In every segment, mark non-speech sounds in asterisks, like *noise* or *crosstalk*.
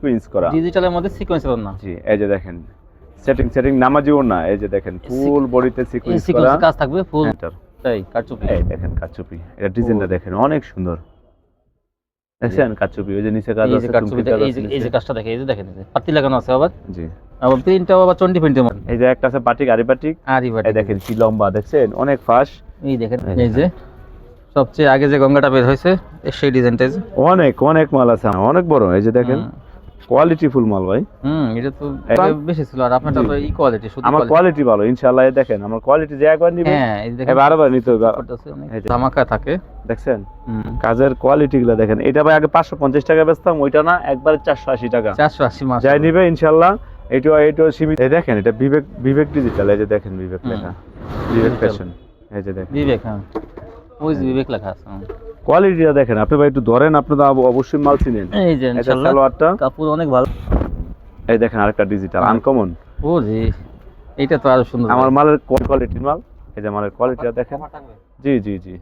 Sequence করা। ডিজিটালের মধ্যে সিকোয়েন্সের না জি এই যে দেখেন সেটিং সেটিং নামাজিও না এই যে দেখেন ফুল বডিতে সিকোয়েন্স করা। কাজ থাকবে ফুল। এই কারচুপি। এই দেখেন কাচুপি এটা ডিজাইনটা দেখেন অনেক সুন্দর। দেখছেন কাচুপি ওই যে নিচে কাজ আছে কাজ এই যে কাজটা দেখে এই যে দেখেন পাতি লাগানো আছে আবার। জি। আবার প্রিন্টটাও আবার চন্ডি প্রিন্টের মধ্যে। এই যে একটা আছে বাটিক আরি বাটিক আরি বাটি এই দেখেন কি লম্বা দেখছেন? অনেক ফাঁস এই দেখেন এই যে সবচেয়ে আগে যে গঙ্গাটা বের হয়েছে সেই ডিজাইনটা। অনেক অনেক মাল আছে অনেক বড় এই যে দেখেন। কোয়ালিটি ফুল মাল ভাই। হুম এটা তো বেশি ছিল আর আপনারটা তো ই কোয়ালিটি শুধু আমার কোয়ালিটি ভালো ইনশাআল্লাহ দেখেন আমার কোয়ালিটি যে একবার নিবে হ্যাঁ এই দেখেন নিতে হবে। ধামাকা থাকে। দেখছেন? কাজের কোয়ালিটি গুলো দেখেন। এটা ভাই আগে পাঁচশো পঞ্চাশ টাকা বেচতাম ওইটা না একবারে চারশো আশি টাকা। চারশো আশি মাস। যাই নিবে ইনশাল্লাহ এটা এটা সীমিত। এই দেখেন এটা বিবেক বিবেক ডিজিটাল এই যে দেখেন বিবেক লেখা। বিবেক। ফ্যাশন এই যে দেখেন। বিবেক হ্যাঁ। ওই যে বিবেক লেখা আছে। কোয়ালিটিটা দেখেন আপনি ভাই একটু ধরেন আপনি তো অবশ্যই মাল চিনেন। এই যে ইনশাআল্লাহ সালোয়ারটা। কাপড় অনেক ভালো। এই দেখেন আরেকটা ডিজিটাল আনকমন ও জি এইটা তো আরও সুন্দর। আমার মালের কোয়ালিটির মাল এই যে মালের কোয়ালিটিটা দেখেন। জি জি জি।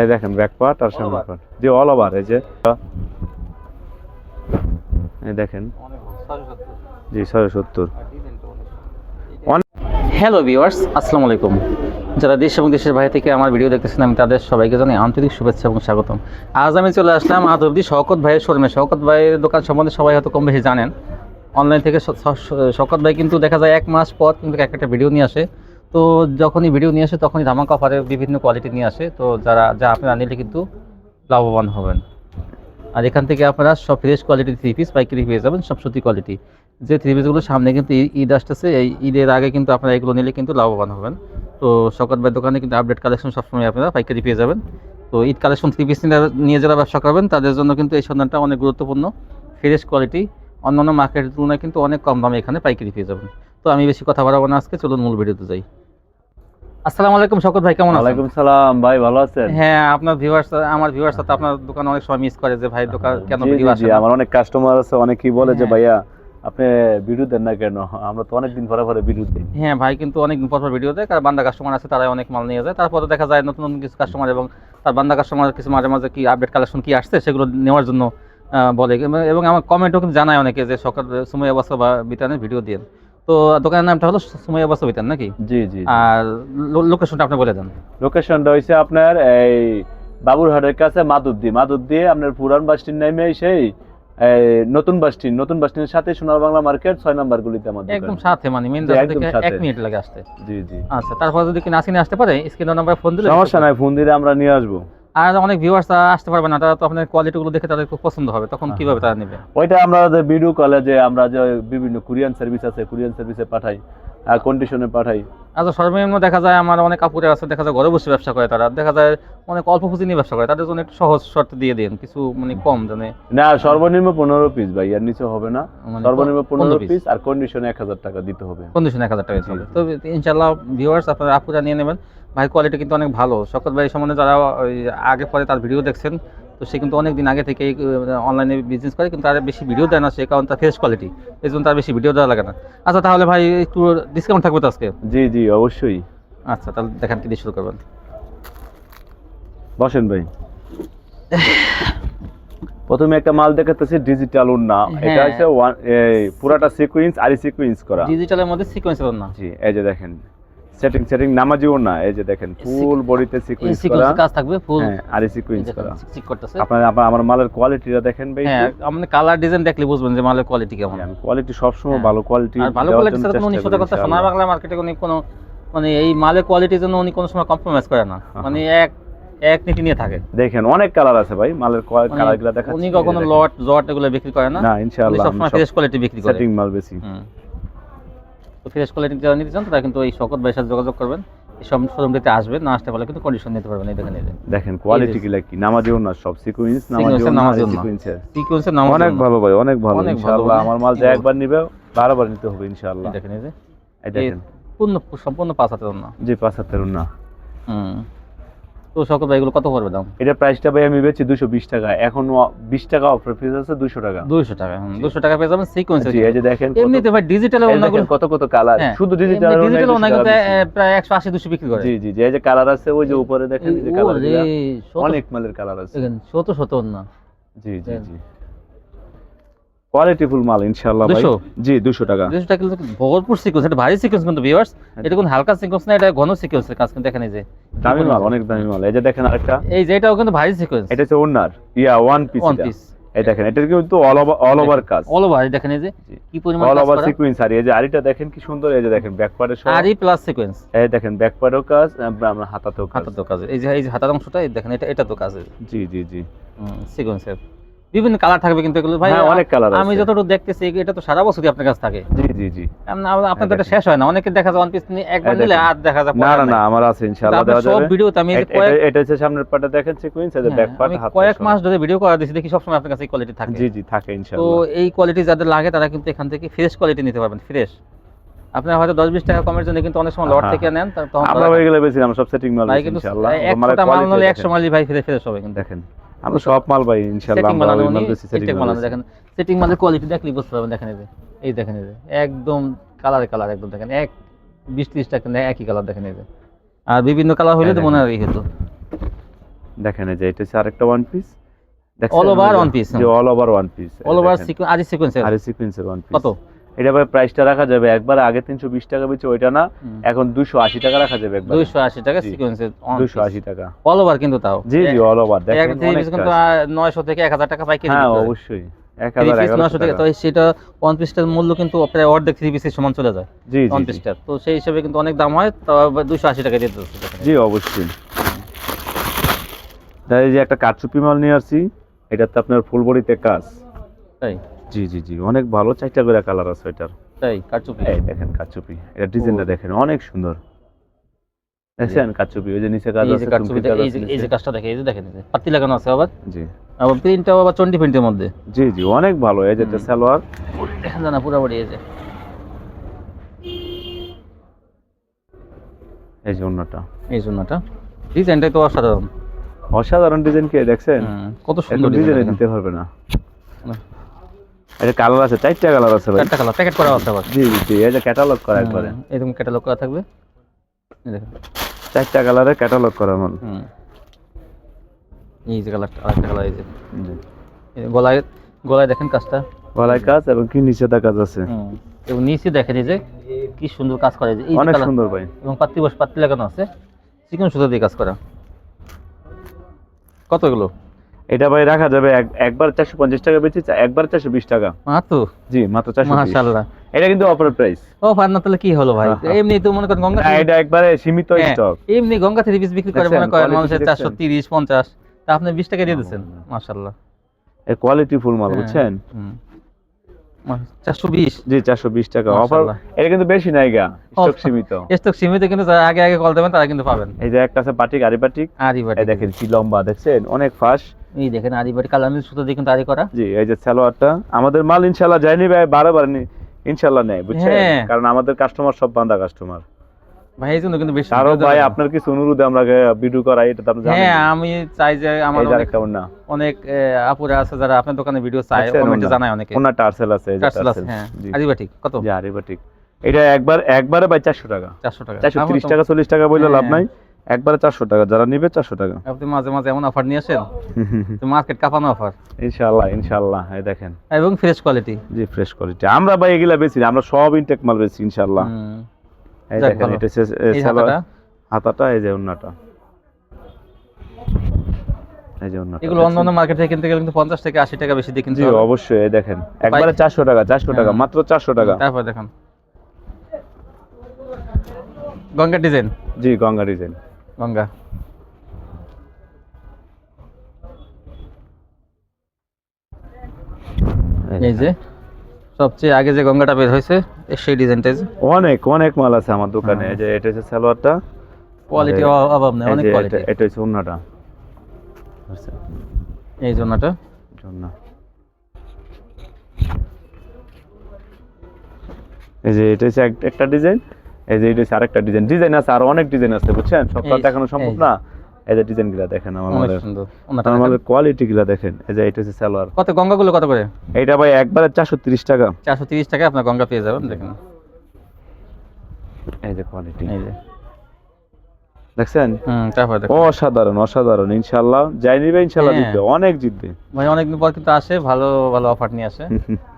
এই দেখেন ব্যাক পার্ট আর সামনে? পার্ট জি অল ওভার এই যে। এই দেখেন। জি ছয়শো সত্তর। হ্যালো ভিউয়ার্স আসসালামু আলাইকুম। যারা দেশ এবং দেশের বাইরে থেকে আমার ভিডিও দেখতেছেন, আমি তাদের সবাইকে জানাই আন্তরিক শুভেচ্ছা এবং স্বাগতম। আজ আমি চলে আসলাম অবধি শওকত ভাইয়ের শোরুমে। শওকত ভাইয়ের দোকান সম্বন্ধে সবাই হয়তো কম বেশি জানেন। অনলাইন থেকে শওকত ভাই কিন্তু দেখা যায় এক মাস পর কিন্তু এক একটা ভিডিও নিয়ে আসে। তো যখনই ভিডিও নিয়ে আসে, তখনই ধামাকা অফারে বিভিন্ন কোয়ালিটি নিয়ে আসে। তো যারা, যা আপনারা নিলে কিন্তু লাভবান হবেন। আর এখান থেকে আপনারা সব ফ্রেশ কোয়ালিটি থ্রি পিস পাইকারি পেয়ে যাবেন, সব সত্যি কোয়ালিটি যে থ্রি পিসগুলো সামনে কিন্তু ঈদ আসতেছে, এই ঈদের আগে কিন্তু আপনারা এগুলো নিলে কিন্তু লাভবান হবেন। তো শকত ভাই দোকানে কিন্তু আপডেট কালেকশন সবসময় আপনারা পাইকারি পেয়ে যাবেন। তো ঈদ কালেকশন থ্রি পিস নিয়ে যারা ব্যবসা করবেন তাদের জন্য কিন্তু এই সন্ধানটা অনেক গুরুত্বপূর্ণ। ফ্রেশ কোয়ালিটি অন্যান্য মার্কেটের তুলনায় কিন্তু অনেক কম দামে এখানে পাইকারি পেয়ে যাবেন। তো আমি বেশি কথা বাড়াবো না আজকে চলুন মূল ভিডিওতে যাই। আসসালামু আলাইকুম শকত ভাই কেমন আছেন? ওয়ালাইকুম সালাম ভাই ভালো আছেন? হ্যাঁ আপনার ভিউয়ার্স আমার ভিউয়ার্স তো আপনার দোকান অনেক সময় মিস করে যে ভাই দোকান কেন ভিডিও আসে আমার অনেক কাস্টমার আছে অনেকেই বলে যে হ্যাঁ। ভাইয়া আপনি ভিডিও দেন না কেন? আমরা তো অনেক দিন পরে পরে ভিডিও দিই। হ্যাঁ ভাই কিন্তু অনেক পর পর ভিডিও দেয় কারণ বান্দা কাস্টমার আছে তারাই অনেক মাল নিয়ে যায়। তারপরে দেখা যায় নতুন নতুন কিছু কাস্টমার এবং তার বান্দা কাস্টমার কিছু মাঝে মাঝে কি আপডেট কালেকশন কি আসছে সেগুলো নেওয়ার জন্য বলে। এবং আমার কমেন্টও কিন্তু জানায় অনেকে যে সকাল সুমাইয়া বাসা বা বিতানের ভিডিও দিন। তো দোকানের নামটা হলো সুমাইয়া বাসা বিতান নাকি? জি জি আর লোকেশনটা আপনি বলে দেন। লোকেশনটা হইছে আপনার এই বাবুরহাটের কাছে মাদুদ্দি মাদুদ্দি আপনার পুরান বাস স্ট্যান্ড নেমে সেই নতুন বাস স্ট্যান্ড নতুন বাস স্ট্যান্ডের সাথে সোনার বাংলা মার্কেট ছয় নাম্বার গুলিতে আমাদের একদম সাথে মানে মেন রাস্তা থেকে এক মিনিট লাগে আসতে। জি জি। আচ্ছা তারপর যদি কি নাসিনে আসতে পারে স্ক্রিন নাম্বার ফোন দিলে সমস্যা নাই ফোন দিলে আমরা নিয়ে আসব। আর অনেক ভিউয়ার্স আসতে পারবে না তারা তো আপনার কোয়ালিটিগুলো দেখে তাদের খুব পছন্দ হবে তখন হ্যাঁ, কীভাবে তারা নেবে? ওইটা আমরা যে ভিডিও কলে যে আমরা যে বিভিন্ন কুরিয়ান সার্ভিস আছে কুরিয়ান সার্ভিসে পাঠাই কন্ডিশনে পাঠাই। আচ্ছা সর্বনিম্ন দেখা যায় আমার অনেক কাপড়ের আছে দেখা যায় ঘরে বসে ব্যবসা করে তারা। দেখা যায় অনেক অল্প পুঁজি নিয়ে ব্যবসা করে তাদের জন্য একটু সহজ শর্ত দিয়ে দিন কিছু মানে কম জানে না সর্বনিম্ন পনেরো পিস ভাই এর নিচে হবে না। মানে সর্বনিম্ন পনেরো পিস আর কন্ডিশনে এক হাজার টাকা দিতে হবে। কন্ডিশন এক হাজার টাকা জি, হবে। তো ইনশাল্লাহ ভিউয়ার্স আপনারা আপুরা নিয়ে নেবেন। ভাই কোয়ালিটি কিন্তু অনেক ভালো। শকত ভাই সম্বন্ধে যারা আগে পরে তার ভিডিও দেখছেন তো সে কিন্তু অনেক দিন আগে থেকে অনলাইনে বিজনেস করে কিন্তু তার বেশি ভিডিও দেয় না সে কারণ তার ফ্রেশ কোয়ালিটি এই জন্য তার বেশি ভিডিও দেওয়া লাগে না। আচ্ছা তাহলে ভাই একটু ডিসকাউন্ট থাকবে তো আজকে? জি জি অবশ্যই। আচ্ছা তাহলে দেখেন কি দিয়ে শুরু করবেন। বসেন ভাই। প্রথমে একটা মাল দেখাতেছি ডিজিটাল এটা হ্যাঁ। হচ্ছে ওয়ান- এই পুরাটা সিকুয়েন্স আর সিকুয়েন্স করা। ডিজিটালের মধ্যে সিকোয়েন্সের না জি এই যে দেখেন। সেটিং সেটিং নামাজি উন্না এই যে দেখেন ফুল বডিতে সিকুয়েন্স করা। কাজ থাকবে ফুল হ্যাঁ আরি সিকুয়েন্স করা। করতেছে। আপনার আমার মালের কোয়ালিটিটা দেখেন ভাই। হ্যাঁ আপনি কালার ডিজাইন দেখলে বুঝবেন যে মালের কোয়ালিটি কেমন। কোয়ালিটি সবসময় হ্যাঁ। ভালো কোয়ালিটি আর ভালো কোয়ালিটির সাথে কোনো সোনার বাংলা মার্কেটে উনি কোনো মানে এই মালের কোয়ালিটির জন্য উনি কোনো সময় কম্প্রোমাইজ করে না। হ্যাঁ। মানে এক এক নীতি নিয়ে থাকে। দেখেন অনেক কালার আছে ভাই মালের উনি- কালারগুলা দেখাচ্ছি। উনি কখনো লট জট এগুলো বিক্রি করে না। না ইনশাআল্লাহ সবসময় ফ্রেশ কোয়ালিটি বিক্রি করে। সেটিং মাল বেশি। তো ফ্রেশ কোয়ালিটি যারা নিতে চান তারা কিন্তু এই শকত ভাইয়ের সাথে যোগাযোগ করবেন। সব শোরুমটিতে আসবেন না আসতে পারলে কিন্তু কন্ডিশন নিতে পারবেন এই দেখেন দেখেন কোয়ালিটি কি? নামাজিও না সব সিকোয়েন্স নামাজিও না সিকোয়েন্স সিকোয়েন্স নামাজ অনেক ভালো ভাই অনেক ভালো ইনশাআল্লাহ। আমার মাল যা যে একবার নিবে বারবার নিতে হবে ইনশাআল্লাহ। দেখেন এই যে। এই দেখেন। পূর্ণ সম্পূর্ণ পাঁচ হাতের না জি পাঁচ হাতের না হুম। তো সকল ভাই এগুলো কত পড়বে দাম? এটা প্রাইসটা ভাই আমি বেচি দুশো বিশ টাকা। এখন বিশ টাকা অফার প্রাইস আছে দুশো টাকা। দুইশো টাকা দুশো টাকা পেয়ে যাবেন সিকোয়েন্স জি এই যে দেখেন এমনিতে ভাই ডিজিটালের এই অন্যগুলো কত কত কালার হ্যাঁ, শুধু ডিজিটাল ডিজিটাল ওনাগুলো প্রায় একশো আশি দুশো বিক্রি করে। জি জি যে এই যে কালার আছে ওই যে উপরে দেখেন যে কালার অনেক মালের কালার আছে। দেখেন শত শত না জি জি জি। কোয়ালিটিফুল মাল ইনশাআল্লাহ ভাই। জি 200 টাকা। দুশো টাকা কিন্তু ভরপুর সিকোয়েন্স এটা ভারী সিকোয়েন্স কিন্তু ভিউয়ার্স এটা কোনো হালকা সিকোয়েন্স না এটা ঘন সিকোয়েন্সের কাজ কিন্তু দেখেন এই যে। দামি মাল অনেক দামি মাল। এই যে দেখেন আরেকটা। এই যে এটাও কিন্তু ভারী সিকোয়েন্স এটা হচ্ছে ওনার ইয়া ওয়ান পিস ওয়ান পিস এই দেখেন এটা কিন্তু অল ওভার অল ওভার কাজ। অল ওভার দেখেন এই যে কি পরিমাণ অল ওভার সিকোয়েন্স আর এই যে আরিটা দেখেন কি সুন্দর এই যে দেখেন ব্যাক পার্টের সহ। আরই প্লাস সিকোয়েন্স এই দেখেন ব্যাক পার্টেও কাজ আমরা হাতাতেও কাজ। হাতার তো কাজ। এই যে এই যে হাতার অংশটা দেখেন এটা এটা তো কাজ। জি জি জি। সিকোয়েন্সের বিভিন্ন কালার থাকবে কিন্তু এগুলো। ভাই হ্যাঁ অনেক কালার আমি যতটুকু দেখতেছি এটা তো সারা বছরই আপনার কাছে থাকে। জি জি জি। আপনার তো এটা শেষ হয় না। অনেকে দেখা যায় ওয়ান পিস নিয়ে একবার এই নিলে আর দেখা যায় না না না আমার আছে ইনশাআল্লাহ দেওয়া সব যাবে। ভিডিওতে আমি এটা- হচ্ছে সামনের পার্টটা দেখেন সিকোয়েন্স এই ব্যাক হ্যাঁ, পার্ট আমি হাত কয়েক মাস ধরে ভিডিও করা দিয়েছি দেখি সবসময় আপনার কাছে এই কোয়ালিটি থাকে। জি জি থাকে ইনশাআল্লাহ। তো এই কোয়ালিটি যাদের লাগে তারা কিন্তু এখান থেকে ফ্রেশ কোয়ালিটি নিতে পারবেন ফ্রেশ আপনার হয়তো দশ বিশ টাকা কমের জন্য কিন্তু অনেক সময় লট হ্যাঁ, থেকে নেন তখন আমরা হয়ে গেলে বেশি আমরা সব সেটিং মাল ইনশাআল্লাহ। এক আমার নিলে একশো মালই ভাই ফ্রেশ ফ্রেশ হবে কিন্তু। দেখেন। আমরা সব মাল ভাই ইনশাআল্লাহ সেটিং আমরা ওই মাল বেশি সেটিং সেটিং মাল দেখেন সেটিং মালের কোয়ালিটি দেখলেই বুঝতে পারবেন দেখেন এই এই দেখেন এই একদম কালারে কালার একদম দেখেন এক বিশ ত্রিশ টাকা একই কালার দেখেন এই আর বিভিন্ন কালার হলে তো হ্যাঁ, মনে হয় এই হতো। দেখেন এই যে এটা হচ্ছে আরেকটা one piece over one piece, যে all over one piece all over sequence আর সিকোয়েন্সের ওয়ান পিস কত? এটা ভাই প্রাইসটা রাখা যাবে একবার আগে 320 টাকা বেচে ওইটা না। এখন 280 টাকা রাখা যাবে একবার। দুইশো আশি টাকা জি। সিকোয়েন্সের 280 টাকা। অল ওভার কিন্তু তাও। জি জি অল ওভার দেখেন কিন্তু নয়শো থেকে এক হাজার টাকা পাইকারি হ্যাঁ অবশ্যই। থ্রি পিস 1000 নয়শো টাকা। তো সেটা ওয়ান পিসটার মূল্য কিন্তু প্রায় অর্ধেক থ্রি পিসের সমান চলে যায়। জি ওয়ান। পিসটার তো সেই হিসেবে কিন্তু অনেক দাম হয় তো দুশো আশি টাকা দিতে জি অবশ্যই। তাই যে একটা কারচুপি মাল নিয়ে আসছি এটাতে আপনার ফুল বডিতে কাজ। তাই? জি জি জি। অনেক ভালো চারটা করে কালার আছে এটার তাই? কারচুপি? এই দেখেন কারচুপি। এটা ডিজাইনটা দেখেন অনেক সুন্দর। দেখছেন কারচুপি? ওই যে নিচে কাজ যে আছে কারচুপি এই যে যে কাজটা দেখে এই যে দেখেন পাতি লাগানো আছে আবার। জি। আবার প্রিন্টটাও আবার চন্ডি প্রিন্টের মধ্যে। জি জি অনেক ভালো। এই যে এটা সালোয়ার। দেখেন জানা পুরোপুরি এই যে। এই যে অন্যটা। এই জন্যটা ডিজাইনটাই তো অসাধারণ। অসাধারণ ডিজাইন কে দেখছেন? কত সুন্দর ডিজাইন। দিতে পারবে না। এটা কালার আছে চারটা কালার আছে ভাই। চারটা কালার প্যাকেট করা আছে আবার। জি জি এই যে ক্যাটালগ করা একবারে। এরকম ক্যাটালগ করা থাকবে। দেখেন। চারটা কালারে ক্যাটালগ করা হুম। এই যে কালারটা আরেকটা কালার এই যে। গলায় গলায় দেখেন কাজটা। গলায় কাজ এবং কি নিচে কাজ আছে হুম। এবং নিচে দেখেন এই যে কি সুন্দর কাজ করা এই যে অনেক সুন্দর ভাই। এবং পাত্তি বস পাত্তি লাগানো আছে। চিকন সুতো দিয়ে কাজ করা। কত এগুলো এটা ভাই রাখা যাবে একবার চারশো পঞ্চাশ টাকা বেচে একবার চারশো বিশ টাকা। মাত্র? জি মাত্র চারশো এটা কিন্তু অফার প্রাইস। ও ফান্না তাহলে কি হলো ভাই? হ্যাঁ, হ্যাঁ। এমনি তো মনে করেন গঙ্গা এটা একবারে সীমিত হ্যাঁ, স্টক এমনি গঙ্গা থ্রি পিস বিক্রি করে মনে করেন মানুষের চারশো তিরিশ পঞ্চাশ। তা আপনি বিশ টাকা দিয়ে দিচ্ছেন। মাশাল্লাহ কোয়ালিটি ফুল মাল হ্যাঁ। বুঝছেন? চারশো বিশ। জি চারশো বিশ টাকা। অফার এটা কিন্তু বেশি নাই গা স্টক সীমিত। স্টক সীমিত কিন্তু যারা আগে আগে কল দেবেন তারা কিন্তু পাবেন। এই যে একটা আছে বাটিক আরি বাটিক আরি এই দেখেন কি লম্বা দেখছেন? অনেক ফাঁস এই দেখেন আরি বাটি সুতো দিয়ে কিন্তু করা। জি এই যে সালোয়ারটা আমাদের মাল ইনশাল্লাহ যায়নি ভাই বারবার ইনশাল্লাহ নেয় বুঝছেন? হ্যাঁ। কারণ আমাদের কাস্টমার সব বান্দা কাস্টমার ভাই এই জন্য কিন্তু বেশি আরও ভাই আপনার কিছু অনুরোধে আমরা ভিডিও করাই এটা তো আপনি জানেন। হ্যাঁ আমি চাই যে আমার অনেক ওন্না অনেক আপুরা আছে যারা আপনার দোকানে ভিডিও চায় দেখছেন কমেন্টে জানায় অনেকে। ওন্না টার্সেল আছে এই টার্সেল আছে হ্যাঁ। আরি কত? জি বাটিক এটা একবার একবারে ভাই চারশো টাকা। চারশো টাকা। চারশো আমার ত্রিশ তো- টাকা চল্লিশ টাকা বললে লাভ হ্যাঁ। নাই। একবারে চারশো টাকা যারা নিবে চারশো টাকা। আপনি মাঝে মাঝে এমন অফার নিয়ে আসেন? *laughs* মার্কেট কাঁপানো অফার ইনশাল্লাহ ইনশাল্লাহ এই দেখেন। এবং ফ্রেশ কোয়ালিটি জি ফ্রেশ কোয়ালিটি আমরা ভাই এগুলা বেশি আমরা সব ইনটেক মাল বেশি ইনশাল্লাহ এই দেখেন এটা হাতাটা? এই যে অন্যটা এই যে অন্যটা এগুলো অন্য অন্য মার্কেট থেকে কিনতে গেলে কিন্তু পঞ্চাশ থেকে আশি টাকা বেশি দিয়ে কিনতে জি অবশ্যই এই দেখেন একবারে চারশো টাকা চারশো টাকা। মাত্র চারশো টাকা। তারপর দেখুন। গঙ্গা ডিজাইন জি গঙ্গা ডিজাইন গঙ্গা এই যে সবচেয়ে আগে যে গঙ্গাটা বের হয়েছে সেই ডিজাইনটা অনেক অনেক মাল আছে আমার দোকানে। হ্যাঁ। যে এটা হচ্ছে সালোয়ারটা। কোয়ালিটি অভাব নেই অনেক কোয়ালিটি এটা- হচ্ছে অন্যটা আচ্ছা, এই জন্যটা জন্য। এই যে এটা হচ্ছে একটা ডিজাইন এই যে এটা আরেকটা ডিজাইন ডিজাইন আছে আর অনেক ডিজাইন আছে বুঝছেন? সব তো দেখানো সম্ভব না। এই যে ডিজাইনগুলা দেখেন আমার মালের। আমার মালের কোয়ালিটি গুলা দেখেন। এই যে এটা হচ্ছে সালোয়ার। কত গঙ্গাগুলো কত করে? এইটা ভাই একবারে চারশো তিরিশ টাকা। চারশো তিরিশ টাকা আপনার গঙ্গা পেয়ে যাবেন দেখেন। এই যে কোয়ালিটি এই যে। দেখছেন? হুম তারপরে দেখেন। অসাধারণ অসাধারণ ইনশাল্লাহ যাই নিবে ইনশাল্লাহ হ্যাঁ। জিতবে অনেক জিতবে। ভাই অনেকদিন পর কিন্তু আসে ভালো ভালো অফার নিয়ে আসে। *laughs*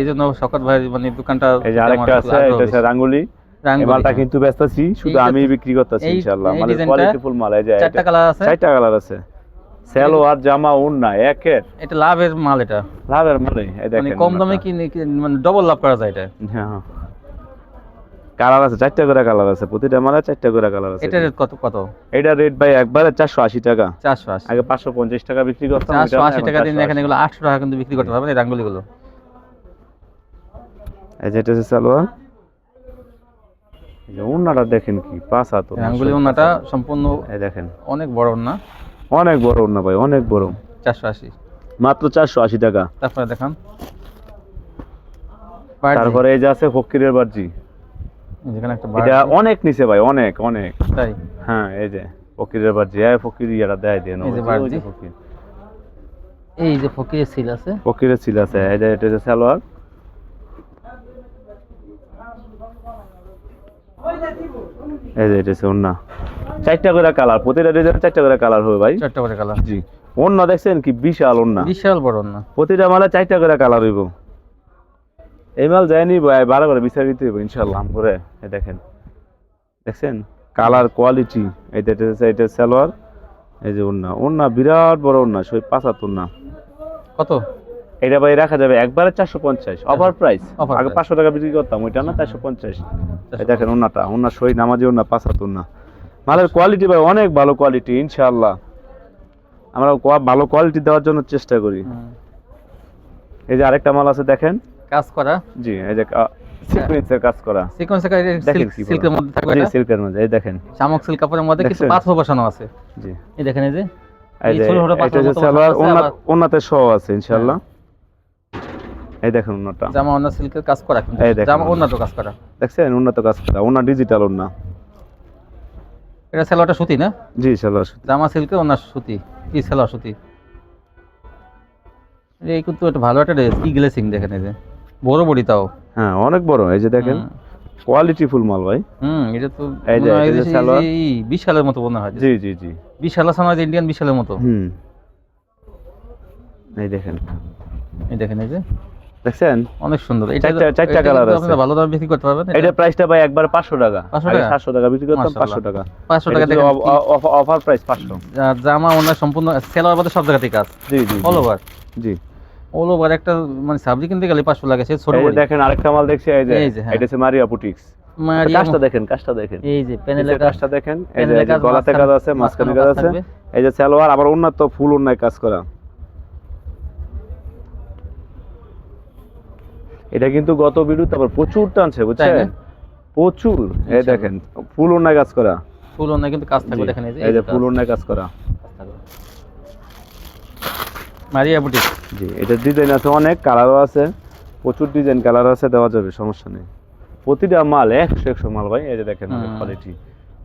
এই জন্য শকত ভাই মানে দোকানটা এই যে আরেকটা আছে এটা রাঙ্গুলি। মালটা হ্যাঁ। কিন্তু ব্যস্তাছি শুধু আমি বিক্রি করতেছি এই মানে কোয়ালিটি ফুল মাল এই যে চারটা কালার আছে। চারটা কালার আছে। সালোয়ার জামা ওড়না একের। এটা লাভের মাল এটা। লাভের মানে এই মানে কম দামে কি মানে ডবল লাভ করা যায় এটা। হ্যাঁ কালার আছে চারটা করে কালার আছে প্রতিটা মালে চারটা করে কালার আছে। এটা রেট কত কত? এটা রেট ভাই একবারে চারশো আশি টাকা। চারশো আশি। আগে পাঁচশো পঞ্চাশ টাকা বিক্রি করতাম চারশো ওইটা আশি এখন টাকা দিন এখানে এগুলো আটশো টাকা কিন্তু বিক্রি করতে পারবেন এই রাঙ্গুলিগুলো। এই হচ্ছে সালোয়ার। এই যে ওড়নাটা দেখেন কি পাঁচ হাত ওড়না, রাঙ্গুলি ওনাটা সম্পূর্ণ এই দেখেন। অনেক বড় না অনেক বড় ওড়না ভাই অনেক বড়। চারশো আশি। মাত্র চারশো আশি টাকা। তারপরে দেখান। তারপরে এই যে আছে ফকিরের বার্জি এটা অনেক নিচে ভাই অনেক অনেক। তাই? হ্যাঁ এই যে ফকিরের বার্জি হ্যাঁ ফকির ইয়াটা দেয় দেন এই যে যে ফকিরের সিল আছে। ফকিরের ছিল আছে। এই যে এটা হচ্ছে সালোয়ার। এই যে এটা ওড়না। চারটা করে কালার প্রতিটা ডিজাইন চারটা করে কালার হবে ভাই। চারটা করে কালার। জি। ওড়না দেখছেন কি বিশাল ওড়না। বিশাল বড় না প্রতিটা মালে চারটা করে কালার হইব। এই মাল যায়নি ভাই বারো করে বিচার দিতে হইব ইনশাল্লাহ করে এই দেখেন। দেখছেন? Colour quality. এই যে এটা এটা সালোয়ার। এই যে ওড়না। ওড়না বিরাট বড় ওড়না সই পাঁচ হাত ওড়না। কত? এটা ভাই রাখা যাবে একবারে চারশো পঞ্চাশ অফার প্রাইস আগে পাঁচশো টাকা বিক্রি করতাম ওইটা না চারশো পঞ্চাশ। দেখেন ওনাটা ওনার সই নামাজি ওনা পাঁচ হাত ওনা মালের কোয়ালিটি ভাই অনেক ভালো কোয়ালিটি ইনশাআল্লাহ। আমরা ভালো কোয়ালিটি দেওয়ার জন্য চেষ্টা করি। এই যে আরেকটা মাল আছে দেখেন। কাজ করা? জি এই যে সিকুয়েন্সের কাজ করা। সিকোয়েন্স দেখেন কি সিল্কের মধ্যে থাকবে জি সিল্কের মধ্যে এই দেখেন। শামুক সিল্ক কাপড়ের মধ্যে কিছু? পাথর বসানো আছে। জি। এই দেখেন এই যে। এই ছোট ছোট আবার- ওনাতে সহ আছে ইনশাআল্লাহ। এই দেখেন ওনাটা জামা অন্য সিল্কের কাজ করা কিন্তু। জামা অন্য তো কাজ করা। দেখছেন? উন্নত কাজ করা। ওনা ডিজিটাল ওনা এটা সেলোয়ারটা সুতি না? জি সালোয়ার জামা সিল্কের অন্য সুতি। কি সেলোয়ার সুতি। এই কিন্তু একটা ভালো একটা ড্রেস কি গ্লেসিং দেখেন এই যে। বড় বড়ি তাও। হ্যাঁ অনেক বড়। এই যে দেখেন কোয়ালিটি ফুল মাল ভাই। হুম এটা তো হয় বিশালের মতো মনে হয় জি জি জি। বিশাল আছে নয় ইন্ডিয়ান বিশালের মতো। হুম। এই দেখেন। এই দেখেন এই যে। দেখছেন? অনেক সুন্দর। এটা চারটা- কিন্তু আছে। ভালো দামে বিক্রি করতে পারবেন। এটা প্রাইসটা ভাই একবার পাঁচশো টাকা। 500 টাকা? সাতশো টাকা বিক্রি করতাম মাশাআল্লাহ। পাঁচশো টাকা। পাঁচশো টাকা দেখেন অফার প্রাইস পাঁচশো। আর জামা অন্য সম্পূর্ণ সেলোয়ার বাদে সব জায়গাতেই কাজ। জি জি অল ওভার জি। অল ওভার একটা মানে সাবজি কিনতে গেলে পাঁচশো লাগে সে ছোট। দেখেন আরেকটা মাল দেখছি এই যে হ্যাঁ। এটা হচ্ছে মারিয়া বুটিক্স কাজটা দেখেন কাজটা দেখেন। এই যে প্যানেলের কাজটা দেখেন এই যে গলাতে কাজ আছে মাঝখানে কাজ আছে। এই যে সালোয়ার আবার উন্নত ফুল উন্নয় কাজ করা। এটা কিন্তু গত ভিডিওতে আবার প্রচুর টানছে বুঝছেন? প্রচুর। এই দেখেন ফুল উন্নয় কাজ করা। ফুল অন্য কিন্তু কাজ থাকবে দেখেন এই যে ফুল উন্নয় কাজ করা। মারিয়া বুটিক জি এটা ডিজাইন আছে অনেক কালারও আছে। প্রচুর ডিজাইন কালার আছে দেওয়া যাবে সমস্যা নেই। প্রতিটা মাল একশো একশো মাল ভাই এই যে দেখেন কোয়ালিটি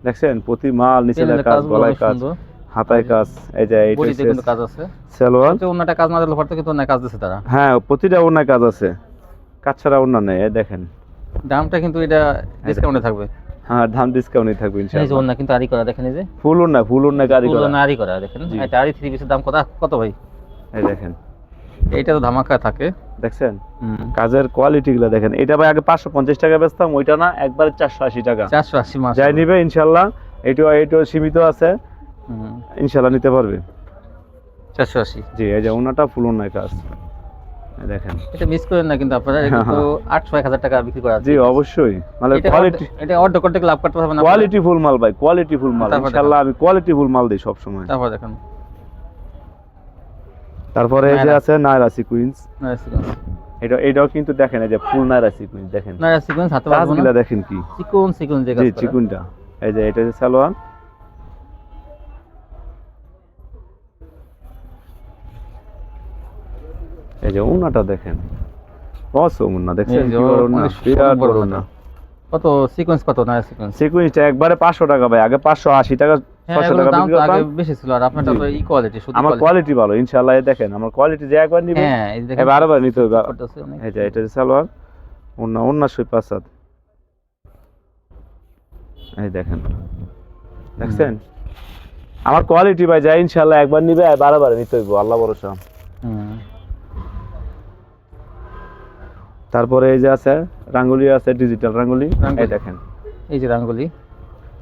দেখছেন প্রতি মাল নিচে কাজ গলায় কাজ হাতায় কাজ এই যে এইটা কিন্তু কাজ আছে। সালোয়ার। অন্যটা কাজ না দিলে পরে কিন্তু অন্য কাজ দিচ্ছে তারা। হ্যাঁ প্রতিটা অন্য কাজ আছে। কাজ ছাড়া অন্য দেখেন। দামটা কিন্তু এটা ডিসকাউন্টে থাকবে। হ্যাঁ দাম ডিসকাউন্টই থাকবে এই ইনশাআল্লাহ। অন্য কিন্তু আরি করা দেখেন এই যে। ফুল অন্য ফুল অন্য ফুল করা। অন্য আরি করা দেখেন। এটা আরি থ্রি পিসের দাম কত? কত ভাই? এই দেখেন। এইটা তো ধামাকা থাকে। দেখছেন? কাজের কোয়ালিটি গুলো দেখেন। এটা ভাই আগে পাঁচশো পঞ্চাশ টাকা বেচতাম ওইটা না একবারে চারশো আশি টাকা। চারশো আশি মাস। যাই নিবে ইনশাল্লাহ এইটা এইটা সীমিত আছে। হুম, ইনশাল্লাহ নিতে পারবে। চারশো আশি। জি এই যে ওনাটা ফুল অন্যায় কাজ। দেখেন। এটা মিস করেন না কিন্তু আপনারা এটা কিন্তু আটশো এক টাকা বিক্রি করা জি অবশ্যই। মানে কোয়ালিটি এটা অর্ধেক অর্ধেক লাভ করতে পারবেন কোয়ালিটি ফুল মাল ভাই কোয়ালিটি ফুল মাল। তারপর আমি কোয়ালিটি ফুল মাল দিই সবসময়। তারপর দেখেন। তারপরে এই যে আছে সিকুইন্স এটা এটাও কিন্তু দেখেন এই যে ফুল সিকুইন্স দেখেন। নাইরা হাতে দেখেন কি? চিকন চিকন জি। এই যে এটা সালোয়ার। এই যে উন্নাটা দেখেন। অসম উন্না দেখছেন? যে বিরাট বড় উন্না। কত সিকোয়েন্স কত নাইরা সিকোয়েন্স সিকুইন্সটা একবারে পাঁচশো টাকা ভাই আগে পাঁচশো আশি টাকা হ্যাঁ টাকা বিক্রি তো আগে বেশি ছিল আর আপনারটা তো ই কোয়ালিটি শুধু আমার কোয়ালিটি ভালো ইনশাল্লাহ এই দেখেন আমার কোয়ালিটি যে একবার নিবে হ্যাঁ এই দেখেন নিতে হবে। এই যে এটা সালোয়ার অন্য অন্য সই পাঁচাত এই দেখেন। দেখছেন? আমার কোয়ালিটি ভাই যাই ইনশাল্লাহ একবার নিবে আর বারবার নিতে হইব আল্লাহ ভরসা। হুম। তারপরে এই যে আছে রাঙ্গুলি আছে ডিজিটাল রাঙ্গুলি। এই দেখেন। এই যে রাঙ্গুলি।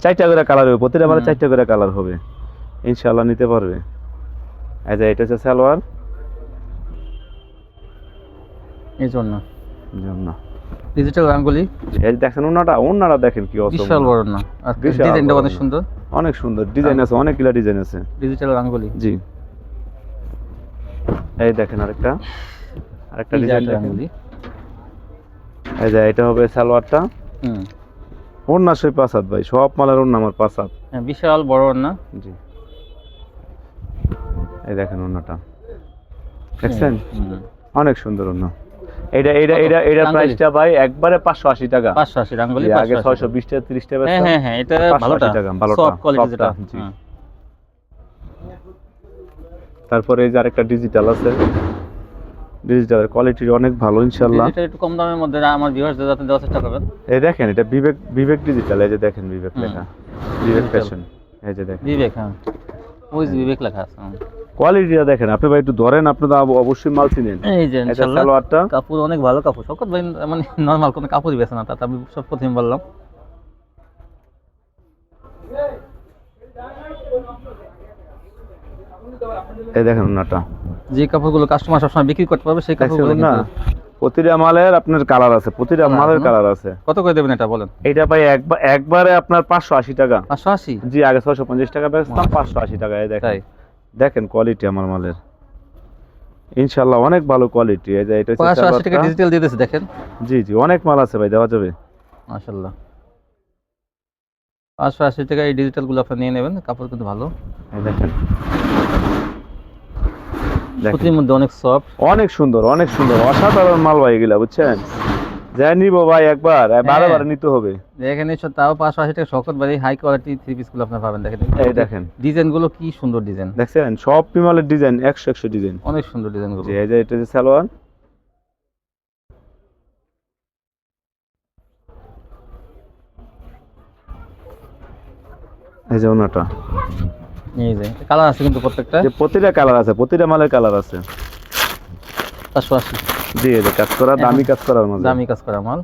চারটা করে কালার হবে প্রতিটা মানে চারটা করে কালার হবে। ইনশাল্লাহ নিতে পারবে। এই যে এটা হচ্ছে সালোয়ার। এই জন্য। জন্য। ডিজিটাল রাঙ্গুলি। এই যে দেখেন ওনাটা ওনাটা দেখেন কি অসম বিশাল বড় না আর ডিজাইনটা অনেক সুন্দর। অনেক সুন্দর। ডিজাইন আছে অনেকগুলা ডিজাইন আছে। ডিজিটাল রাঙ্গুলি। জি। এই দেখেন আরেকটা। আরেকটা ডিজাইন রাঙ্গুলি। এই যে এটা হবে সালোয়ারটা। হুম। ওড়না সেই ভাই সব মালের ওড়না আমার হ্যাঁ, বিশাল বড় জি। এই দেখেন ওড়নাটা। দেখছেন? অনেক সুন্দর ওড়না। এটা এটা এটা এটা? প্রাইসটা ভাই একবারে পাঁচশো আশি টাকা। পাঁচশো আশি রাঙ্গুলি আগে 580 ছয়শো বিশ টাকা তিরিশ টাকা হ্যাঁ। হ্যাঁ হ্যাঁ এটা 580 ভালোটা। টাকা, ভালোটা, সফট কোয়ালিটি যেটা। তারপরে এই যে আরেকটা ডিজিটাল আছে। ডিজিটাল কোয়ালিটি অনেক ভালো ইনশাল্লাহ এটা একটু কম দামের মধ্যে আমার যাতে দেওয়ার চেষ্টা করবেন। এই দেখেন এটা বিবেক বিবেক ডিজিটাল এই যে দেখেন বিবেক লেখা। বিবেক ফ্যাশন এই যে দেখেন। বিবেক হ্যাঁ। ওই যে বিবেক লেখা আছে কোয়ালিটিটা দেখেন আপনি ভাই একটু ধরেন আপনি তো অবশ্যই মাল চিনেন। এই যে ইনশাআল্লাহ সালোয়ারটা। কাপড় অনেক ভালো কাপড়। শকত ভাই মানে নর্মাল কোনো কাপড়ই বেছে না তাতে আমি সব প্রথমে বললাম। এই দেখেন ওনাটা। যে কাপড়গুলো কাস্টমার সবসময় বিক্রি করতে পারবে সেই কাপড়গুলো না? প্রতিটা মালের আপনার কালার আছে প্রতিটা মালের কালার আছে। কত করে দেবেন এটা বলেন? এটা ভাই একবার একবারে আপনার পাঁচশো আশি টাকা। পাঁচশো আশি? জি আগে ছয়শো পঞ্চাশ টাকা বেচতাম পাঁচশো আশি টাকা এই দেখেন দেখেন কোয়ালিটি আমার মালের। ইনশাল্লাহ অনেক ভালো কোয়ালিটি এই যে এটা হচ্ছে পাঁচশো আশি টাকা ডিজিটাল দিয়ে দিয়েছে দেখেন। জি জি অনেক মাল আছে ভাই দেওয়া যাবে। মাশাল্লাহ পাঁচশো আশি টাকা এই ডিজিটালগুলো আপনি নিয়ে নেবেন কাপড় কিন্তু ভালো। এই দেখেন। সুতির মধ্যে অনেক সফট অনেক সুন্দর অনেক সুন্দর অসাধারণ মাল ভাই এগুলা বুঝছেন? যাই নিব ভাই একবার বারে হ্যাঁ। নিতে হবে। এই তাও পাঁচশো আশি টাকা শকত বাড়ি হাই কোয়ালিটি থ্রি পিসগুলো আপনার পাবেন দেখেন। এই দেখেন। ডিজাইনগুলো কি সুন্দর ডিজাইন দেখছেন? সব পিমালের ডিজাইন একশো একশো ডিজাইন অনেক সুন্দর ডিজাইনগুলো জি এই যে এটা যে সালোয়ার। এই যে ওনাটা। এই যে কালার আছে কিন্তু প্রত্যেকটা? যে প্রতিটা কালার আছে প্রতিটা মালের কালার আছে। পাঁচশো আশি জি এই যে কাজ করা দামি কাজ করার মাঝে দামি কাজ করা মাল।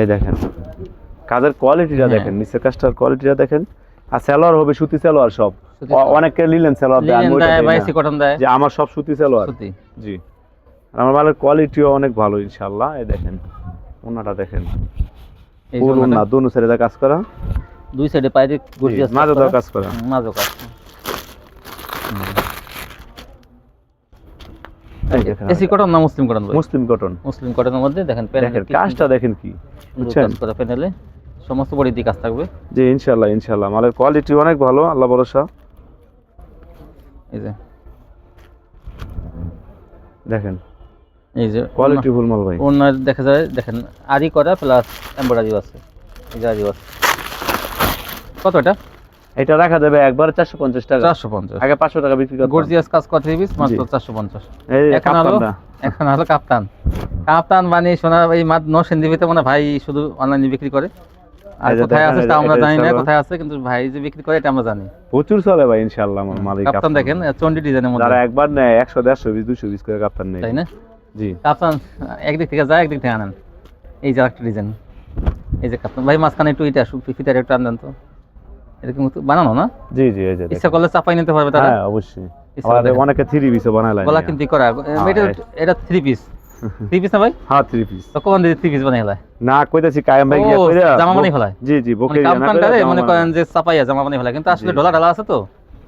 এই দেখেন কাজের কোয়ালিটিটা হ্যাঁ। দেখেন নিচের কাজটার কোয়ালিটিটা দেখেন। আর সালোয়ার হবে সুতি সালোয়ার সব। অনেকে নিলেন সালোয়ার দেয়, আমি ওইটা দেয় দেই বা না। এসি কটন দেয়। যে আমার সব সুতি সালোয়ার। সুতি। জি। আর আমার মালের কোয়ালিটিও অনেক ভালো ইনশাআল্লাহ। এই দেখেন ওনাটা দেখেন। ওনা দোনো সাইডে কাজ করা। দুই সাইডে পায়ে গর্জিয়াস মাঝে কাজ করা। মাঝও কাজ এসি কটন না মুসলিম কটন মুসলিম কটন মুসলিম কটনের মধ্যে দেখেন প্যানেল দেখেন কাজটা দেখেন কি? বুঝছেন? করা প্যানেলে সমস্ত বডি দিয়ে কাজ থাকবে। জি ইনশাআল্লাহ ইনশাআল্লাহ। মালের কোয়ালিটি অনেক ভালো আল্লাহ ভরসা। এই যে। দেখেন এই যে কোয়ালিটি ফুল মাল ভাই। দেখা যায় দেখেন আরি করা প্লাস এমব্রয়ডারিও আছে। এই যে আরিও আছে কত এটা? এটা রাখা যাবে একবার চারশো পঞ্চাশ টাকা। চারশো পঞ্চাশ। আগে পাঁচশো টাকা বিক্রি গর্জিয়াস কাজ পিস মাত্র চারশো পঞ্চাশ। এখন হলো এখন হলো কাপ্তান। কাপ্তান বানিয়ে এই মানে ভাই শুধু অনলাইনে বিক্রি করে। আর কোথায় আছে তা আমরা জানি না কোথায় আছে কিন্তু ভাই যে বিক্রি করে এটা আমরা জানি। প্রচুর চলে ভাই ইনশাআল্লাহ আমার মালিক কাপ্তান দেখেন চন্ডি ডিজাইনের মধ্যে। যারা একবার নেয় একশো দেড়শো বিশ দুশো বিশ করে কাপ্তান নেই তাই না? জি। কাপ্তান একদিক থেকে যায় একদিক থেকে আনেন। এই যে একটা ডিজাইন এই যে কাপ্তান। ভাই মাঝখানে একটু এটা ফিতার একটু তো। এরকম বানানো না? জি জি এই যে ইচ্ছা করলে চাপাই নিতে পারবে তারা। হ্যাঁ অবশ্যই। দেখেন। অনেকে থ্রি পিসও বানায় লাগে গলা কিন্তু করা। এটা হ্যাঁ, এটা থ্রি পিস থ্রি পিস না ভাই? হ্যাঁ থ্রি পিস তো কোন দিকে থ্রি পিস বানাই না কইতাছি কায়াম ভাই গিয়া কইরা জামা বানাই ফেলায়? জি জি বকে মানে কাপ্তানটারে মনে করেন যে চাপাইয়া জামা বানিয়ে ফেলা কিন্তু আসলে। ডলা ডালা আছে তো।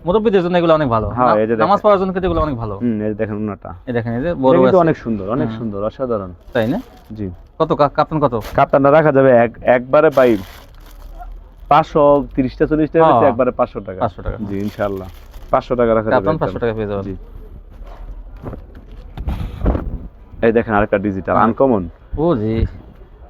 মুরব্বীদের জন্য এগুলো অনেক ভালো। হ্যাঁ, এই যে নামাজ পড়ার জন্য কিন্তু এগুলো অনেক ভালো। হুম এই দেখেন উনাটা। এই দেখেন এই যে বড় কিন্তু। অনেক সুন্দর অনেক সুন্দর অসাধারণ। তাই না? জি। কত কাপ্তান কত? কাপ্তানটা রাখা যাবে এক একবারে পাই পাঁচশো তিরিশটা চল্লিশটা হ্যাঁ। বেশি একবারে পাঁচশো টাকা। পাঁচশো টাকা। জি ইনশাআল্লাহ। পাঁচশো টাকা রাখা যাবে। পাঁচশো টাকা পেয়ে যাবেন। জি। এই দেখেন আরেকটা ডিজিটাল আনকমন ও জি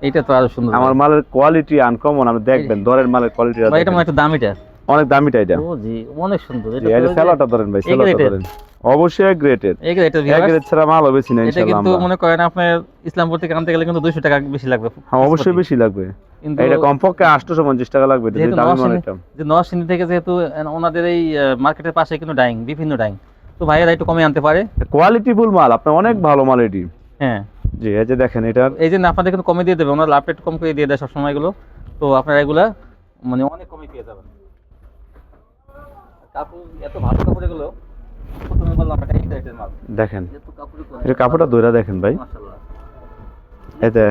এইটা তো আরও সুন্দর। আমার মালের কোয়ালিটি আনকমন আপনি দেখবেন দরের মালের কোয়ালিটি এটা মানে একটু দামিটা। অনেক দামিটা এটা ও জি অনেক সুন্দর জি, এটা স্যালোয়ারটা ধরেন ভাই A ধরেন। অবশ্যই গ্রেটের এই এটা এক গ্রেড ছাড়া মাল হবে না এটা কিন্তু মনে করেন আপনার ইসলামপুর থেকে আনতে গেলে কিন্তু দুইশো টাকা বেশি লাগবে হ্যাঁ অবশ্যই বেশি লাগবে। এটা কমপক্ষে আটশোশো পঞ্চাশ টাকা লাগবে এটা, যে দামি নরসিংদী- এটা যে নরসিংদী থেকে যেহেতু ওনাদের এই মার্কেটের পাশে কিন্তু ডাইং বিভিন্ন ডাইং। তো ভাইয়েরা একটু কমে আনতে পারে। কোয়ালিটি ফুল মাল আপনার অনেক ভালো মাল এটি। হ্যাঁ। জি এই যে দেখেন এটা এই যে আপনাদের কিন্তু কমে দিয়ে দেবে ওনার লাভটা একটু কম করে দিয়ে দেয় সবসময় এগুলো। তো আপনারা এগুলা মানে অনেক কমে পেয়ে যাবেন। কাপড় এত ভালো কাপড় এগুলো প্রথমে বললাম এটা এই মাল। দেখেন। এটা কাপড়টা দেখেন ভাই। এতে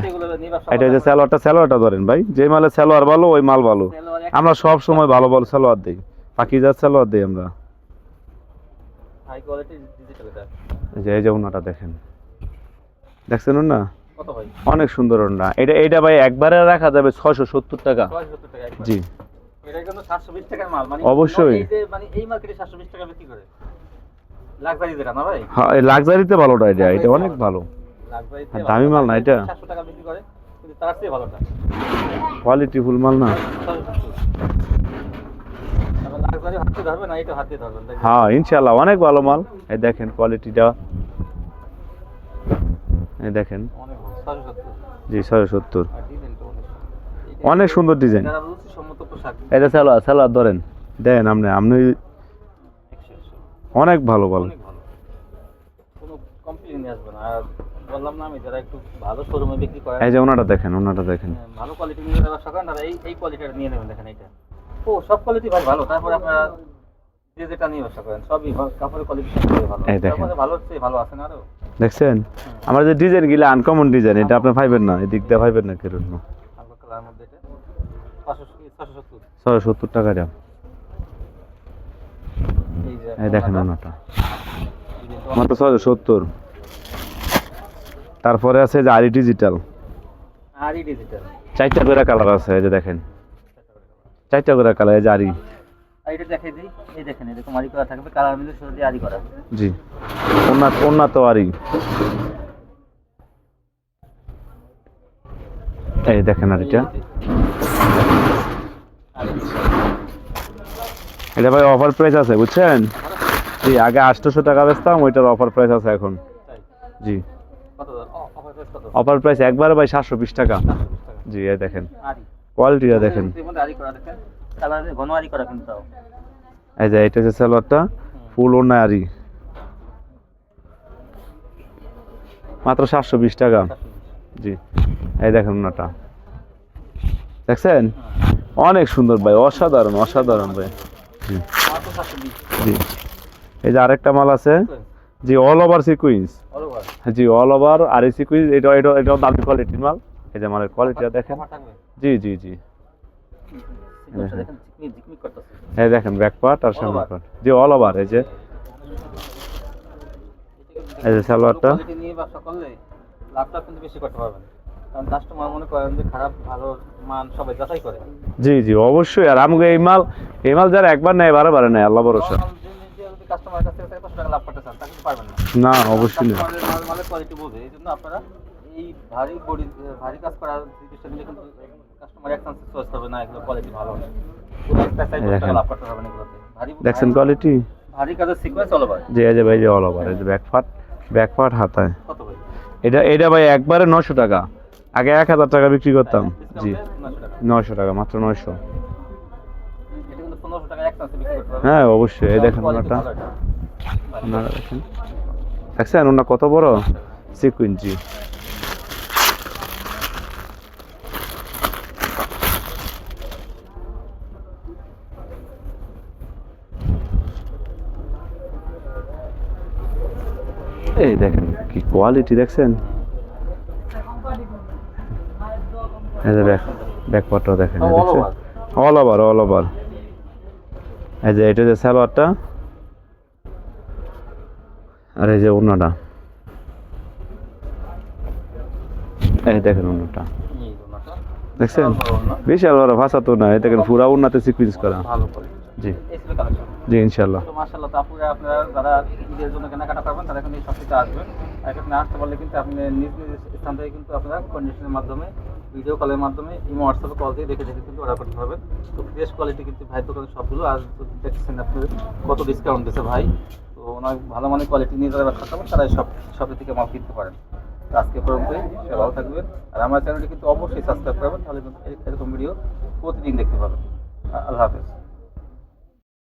এটা যে স্যালোয়ারটা স্যালোয়ারটা ধরেন ভাই। যে মালে স্যালোয়ার ভালো ওই মাল ভালো। আমরা সব সময় ভালো ভালো সালোয়ার দিই। পাকিজার সালোয়ার দিই আমরা। হাই কোয়ালিটি ডিজিটাল এটা। এই যে ওনাটা দেখেন। দেখছেন না অনেক সুন্দর ওনা। এটা এটা ভাই একবারে রাখা যাবে ছয়শো সত্তর টাকা। 670 টাকা একবার। জি। এটা কিন্তু 720 টাকার মাল। মানে অবশ্যই। মানে এই মার্কেটে 720 টাকা বিক্রি করে। লাক্সারি না ভাই? হ্যাঁ লাক্সারিতে ভালোটা এটা এটা অনেক ভালো। লাক্সারিতে দামি মাল না এটা? 700 টাকা বিক্রি করে কিন্তু তার চেয়ে ভালোটা। কোয়ালিটি ফুল মাল না। হ্যাঁ ইনশাল্লাহ অনেক ভালো মাল। এই দেখেন কোয়ালিটিটা এই দেখেন। অনেক ভালো 770 জি ছয়শো সত্তর। অনেক সুন্দর। ডিজাইন এটা স্যালোয়ার স্যালোয়ার ধরেন। দেন আপনি আপনি অনেক ভালো ভালো। অনেক ভালো। কোনো কমপ্লেন নিয়ে আসবে না। আর বললাম না আমি যারা একটু ভালো শোরুমে বিক্রি করে এই যে ওনাটা দেখেন ওনাটা দেখেন। হ্যাঁ, ভালো কোয়ালিটি নিয়ে ব্যবসা করেন তারা এই এই কোয়ালিটিটা নিয়ে নেবেন দেখেন এটা ও সব কোয়ালিটি ভাই ভালো। তারপরে আপনারা যে যেটা নিয়ে ব্যবসা করেন সবই কাপড়ের কোয়ালিটি ভালো। এই দেখেন। ভালো হচ্ছে ভালো আছে না আরও? দেখছেন? আমার যে ডিজাইন গিলা আনকমন ডিজাইন এটা আপনি পাইবেন না এদিক দিয়ে পাইবেন না কীরকম হালকা কালার মধ্যে এটা পাঁচশো ছশো সত্তর ছয়শো সত্তর টাকা দাম। এই দেখেন ওনাটা। মাত্র ছয়শো সত্তর। তারপরে আছে যে আরি ডিজিটাল ডিজিটাল চারটা করে কালার আছে এই যে দেখেন। চারটা করে কালার এই যে আরি। আর এটা দেখাই দিই। এই দেখেন এরকম আরি করা থাকবে। কালার মিলে শুধু আরি করা। জি। উন্নত উন্নত আরি। এই দেখেন আরিটা। আরি এটা ভাই অফার প্রাইস আছে, বুঝছেন? জি, আগে আটশোশো টাকা বেচতাম, ওইটার অফার প্রাইস আছে এখন। জি। অফার প্রাইস একবারে ভাই সাতশো বিশ টাকা। 720 টাকা জি, এই দেখেন। কোয়ালিটিটা দেখেন। এই যে, এটা হচ্ছে সালোয়ারটা, ফুল ওনা আরি। মাত্র সাতশো বিশ টাকা। জি, এই দেখেন ওনাটা দেখছেন? অনেক সুন্দর ভাই অসাধারণ অসাধারণ ভাই। জি। এই যে আরেকটা মাল আছে জি অল ওভার সিকুইন্স জি অল ওভার আর এই সিকুইন্স এটা এটা এটাও দামি কোয়ালিটির মাল। এই যে মালের কোয়ালিটিটা দেখেন। জি জি জি। সিকোয়েন্সটা দেখেন ব্যাক পার্ট আর সামনে? পার্ট জি অল ওভার এই যে। এই যে সালোয়ারটা। নিয়ে ব্যবসা করলে লাভটা কিন্তু বেশি করতে পারবেন। কারণ কাস্টমার মনে করেন যে খারাপ ভালো মান সবাই যাচাই করে। জি জি অবশ্যই। আর আমাকে এই মাল এই মাল যারা একবার নেয় বারে বারে নেয় আল্লাহ ভরসা। কাস্টমার কাছ থেকে পাঁচশো টাকা লাভ করতে চান তা পারবেন না। না অবশ্যই না। মালের কোয়ালিটি বোঝে এই জন্য আপনারা এই ভারী বডি ভারী কাজ করার জিনিসটা নিলে কিন্তু কাস্টমার এক চান্সে চয়েস করবে না এগুলো কোয়ালিটি ভালো না দেখছেন ভারী কাজের সিকোয়েন্স অল ওভার যে এই যে ভাই যে অল ওভার এই যে হাতায়। কত ভাই? এটা এটা ভাই একবারে নশো টাকা। আগে এক হাজার টাকা বিক্রি করতাম। জি। নয়শো টাকা, মাত্র নয়শো। হ্যাঁ অবশ্যই। এই দেখেন Quality ওনাটা ওনারা দেখেন। দেখছেন? ওনা কত বড়? সিকুইন জি এই দেখেন, কি কোয়ালিটি দেখছেন? এই যে ব্যাক ব্যাক পার্টটাও দেখেন দেখছেন? অল ওভার অল ওভার এই যে এটা যে সালোয়ারটা আর এই যে অন্যটা এই দেখেন অন্যটা। দেখছেন? বিশাল বড় ভাষা তো না এই দেখেন পুরা উন্নতে সিকুয়েন্স করা। ভালো। জি। জি ইনশাল্লাহ তো মাশাআল্লাহ তো আপুরা আপনারা যারা ঈদের জন্য কেনাকাটা করবেন তারা কিন্তু এই সবটিতে আসবেন। এখানে আসতে পারলে কিন্তু আপনি নিজ নিজ স্থান থেকে কিন্তু আপনারা কন্ডিশনের মাধ্যমে ভিডিও কলের মাধ্যমে ইমো হোয়াটসঅ্যাপে কল দিয়ে দেখে দেখে কিন্তু অর্ডার করতে পারবেন। তো ফ্রেশ কোয়ালিটি কিন্তু ভাই দোকানে সবগুলো আর দেখছেন আপনি কত ডিসকাউন্ট দিচ্ছে ভাই। তো ওনার ভালো মানের কোয়ালিটি নিয়ে যারা ব্যবসা করবেন তারা সব সবের থেকে মাল কিনতে পারেন। আজকে পর্যন্তই সবাই ভালো থাকবেন। আর আমার চ্যানেলটি কিন্তু অবশ্যই সাবস্ক্রাইব করবেন তাহলে কিন্তু এরকম ভিডিও প্রতিদিন দেখতে পাবেন। আল্লাহ হাফেজ।